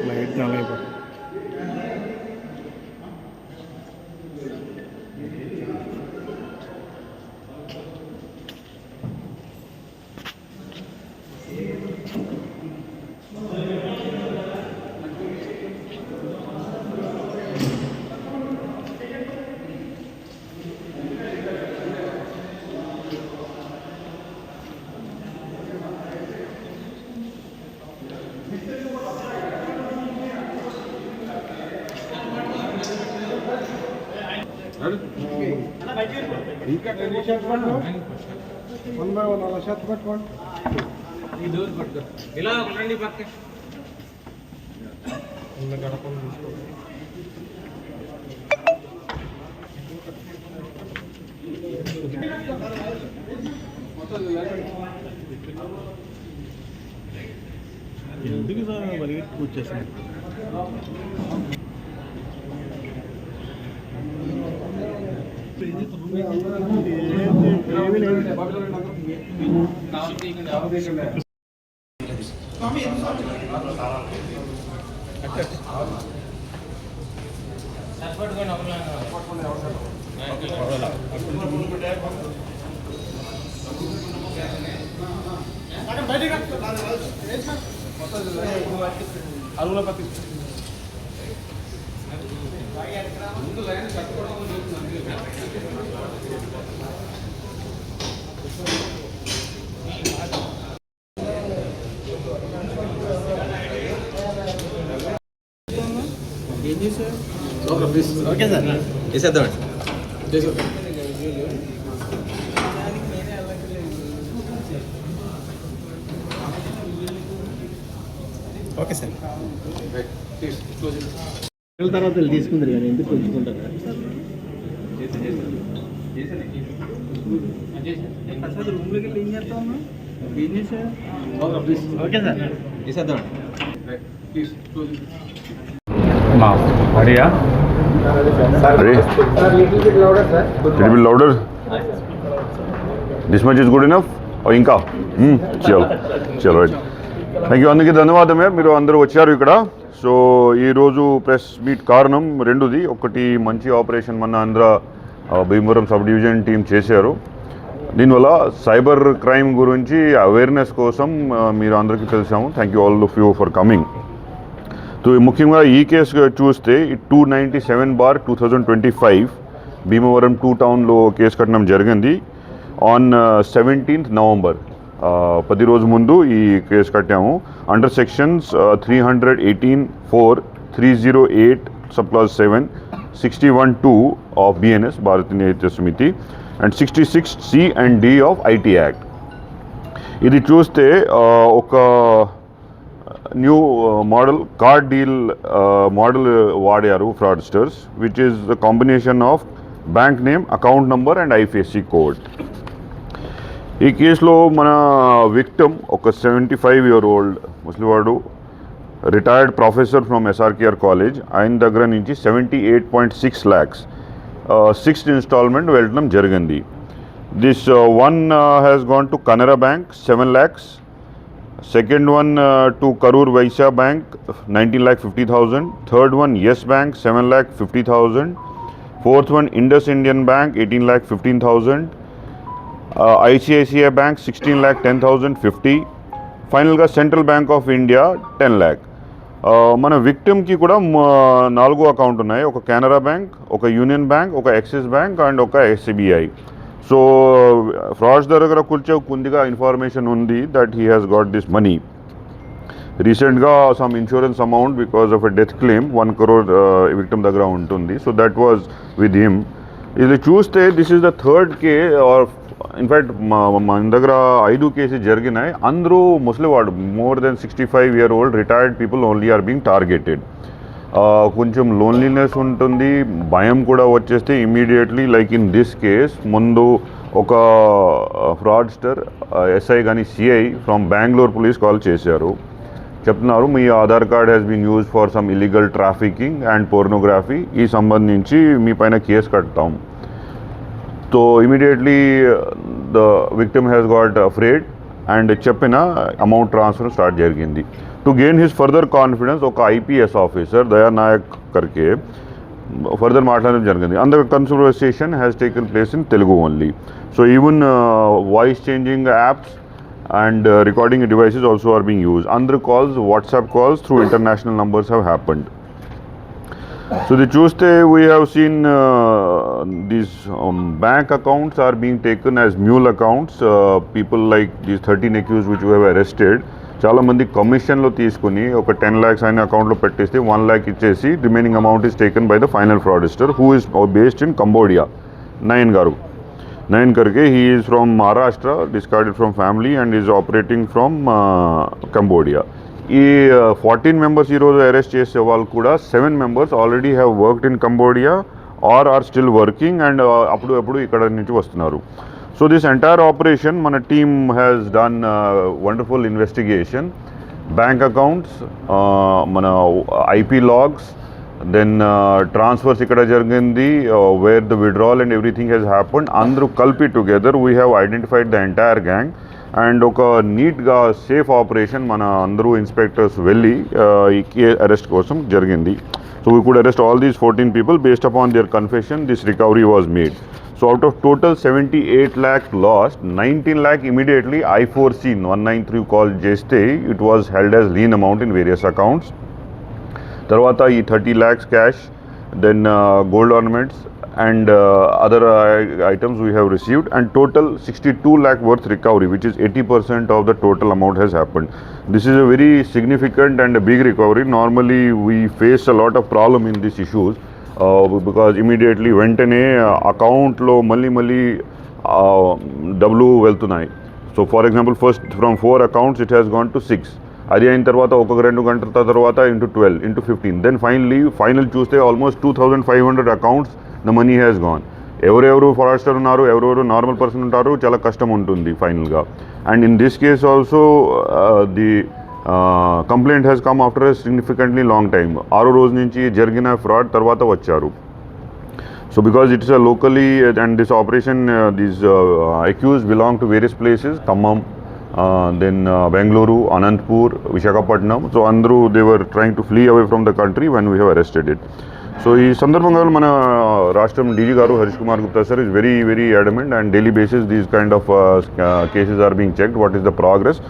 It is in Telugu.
没，它没。వన్ బై వన్ అలా షర్ట్ పట్టుకోండి. ఇలా రండి పక్క. గడపలు తీసుకోండి ఎందుకు సార్ పరిగెత్తి కూర్చేసాను అరుగుల పత్తి. లైన్ కట్టుకోవడం ఓకే సార్. వేసేద్దాం ఓకే సార్. తర్వాత తీసుకుందరు కానీ ఎందుకు ఉంచుకుంటారు? Okay sir. వేసేద్దాం మా హరియా Ready? Louder this louder. This much oh, ఇంకా. చలో చలో రైట్ థ్యాంక్ యూ అందరికీ ధన్యవాదమే మీరు అందరూ వచ్చారు ఇక్కడ. సో ఈరోజు ప్రెస్ మీట్ కారణం రెండుది. ఒకటి మంచి ఆపరేషన్ మన Andhra Bhimavaram sub division team చేశారు. దీనివల్ల సైబర్ క్రైమ్ గురించి అవేర్నెస్ కోసం మీరు అందరికీ తెలిసాము. Thank you all of you for coming ముఖ్యంగా ఈ కేసు చూస్తే two ninety seven bar two thousand twenty five Bhimavaram two టౌన్లో కేసు కట్టడం జరిగింది. ఆన్ సెవెంటీన్త్ నవంబర్ పది రోజు ముందు ఈ కేసు కట్టాము. Under sections three hundred eighteen four three zero eight sub clause seven sixty one two of BNS Bharatiya Nyaya Samhita and sixty six C and D of IT act ఇది చూస్తే ఒక new model card deal model వాడారు fraudsters which is the combination of bank name account number and IFSC code ఈ కేసులో మన విక్టమ్ ఒక సెవెంటీ ఫైవ్ ఇయర్ ఓల్డ్ ముసలివాడు retired professor from SRKR college ఆయన దగ్గర నుంచి seventy eight point six lakhs sixth instalment వెళ్ళడం జరిగింది. This one has gone to Canara bank seven lakhs Second one uh, to Karur Vaisya Bank, 19 lakh 50,000. Third one, Yes Bank, 7 lakh 50,000. Fourth one, Indus Indian Bank, 18 lakh 15,000. Uh, ICICI Bank, 16 lakh 10,050. ఫైనల్గా central bank of India ten lakh మన విక్టిమ్కి కూడా మ- నాలుగు అకౌంట్ ఉన్నాయి ఒక కెనరా బ్యాంక్ ఒక యూనియన్ బ్యాంక్ ఒక యాక్సిస్ బ్యాంక్ అండ్ ఒక ఎస్బీఐ so frauds దగ్గర కూర్చో కొద్దిగా ఇన్ఫర్మేషన్ ఉంది that he has got this money రీసెంట్గా some insurance amount because of a death claim one crore victim దగ్గర ఉంటుంది. So that was with him ఇది చూస్తే this is the third K R in fact మా మన దగ్గర ఐదు కేసెస్ జరిగినాయి. అందరూ ముసలివాడు more than sixty five year old retired people only are being targeted కొంచెం లోన్లీనెస్ ఉంటుంది. భయం కూడా వచ్చేస్తే immediately like in this case ముందు ఒక ఫ్రాడ్స్టర్ ఎస్ఐ కానీ CI from Bengaluru police call చేశారు. చెప్తున్నారు మీ Aadhaar card has been use for some illegal trafficking and pornography ఈ సంబంధించి మీ పైన కేసు కడతాం. So immediately the victim has got afraid and చెప్పిన అమౌంట్ ట్రాన్స్ఫర్ స్టార్ట్ జరిగింది. To gain his further confidence ఒక ఐపీఎస్ ఆఫీసర్ దయా నాయక్ కర్కే ఫర్దర్ మాట్లాడడం జరిగింది అందర్ conversation has taken place in Telugu only so even voice changing apps and uh, recording devices also are being used. Other calls, WhatsApp calls through international numbers have happened. So the Tuesday we have seen uh, these um, bank accounts are being taken as mule accounts. Uh, people like these 13 accused which we have arrested. చాలామంది కమిషన్లో తీసుకుని ఒక టెన్ ల్యాక్స్ ఆయన అకౌంట్లో పెట్టేస్తే వన్ ల్యాక్ ఇచ్చేసి remaining amount is taken by the final fraudster who is based in Cambodia Nayan గారు. Nayan కర్కే he is from Maharashtra discarded from family and is operating from Cambodia ఈ ఫార్టీన్ మెంబర్స్ ఈరోజు అరెస్ట్ చేసే వాళ్ళు కూడా seven members already have worked in Cambodia or are still working and అప్పుడు అప్పుడు ఇక్కడ నుంచి వస్తున్నారు. సో దిస్ ఎంటైర్ ఆపరేషన్ మన team has done wonderful investigation bank accounts మన ఐపీ లాగ్స్ దెన్ ట్రాన్స్ఫర్స్ ఇక్కడ జరిగింది where the withdrawal and everything has happen అందరూ కలిపి together we have identified the entire gang and ఒక నీట్గా సేఫ్ ఆపరేషన్ మన అందరూ ఇన్స్పెక్టర్స్ వెళ్ళి అరెస్ట్ కోసం జరిగింది. So we could arrest all these fourteen people based upon their confession this recovery was made so out of total seventy eight lakh last nineteen lakh immediately I four C one nine three call చేస్తే it was held as lien amount in various accounts తర్వాత ఈ thirty lakhs cash then gold ornaments and other items we have received and total sixty two lakh worth recovery which is eighty percent of the total amount has happen this is a very significant and big recovery normally we face a lot of problem in this issues because immediately వెంటనే అకౌంట్లో మళ్ళీ మళ్ళీ డబ్బులు వెళ్తున్నాయి. So for example first from four accounts it has gone to six అది అయిన తర్వాత ఒక్కొక్క రెండు గంటల తర్వాత into twelve into fifteen then finally final చూస్తే almost two thousand five hundred accounts the money has gone ఎవరెవరు ఫారెస్టర్ ఉన్నారు ఎవరెవరు నార్మల్ పర్సన్ ఉంటారు చాలా కష్టం ఉంటుంది ఫైనల్గా and in this case also the complaint has come after a significantly long time ఆరో రోజు నుంచి జరిగిన ఫ్రాడ్ తర్వాత వచ్చారు So because it is a locally uh, and this operation, uh, these uh, accused belong to various places, Khammam, uh, then uh, Bengaluru, Anantpur, Visakhapatnam. So andru they were trying to flee away from the country when we have arrested it. So ఈ సందర్భంగా మన రాష్ట్రం డీజీ గారు Harish Kumar Gupta sir is very very adamant and daily basis these kind of cases are being checked what is the progress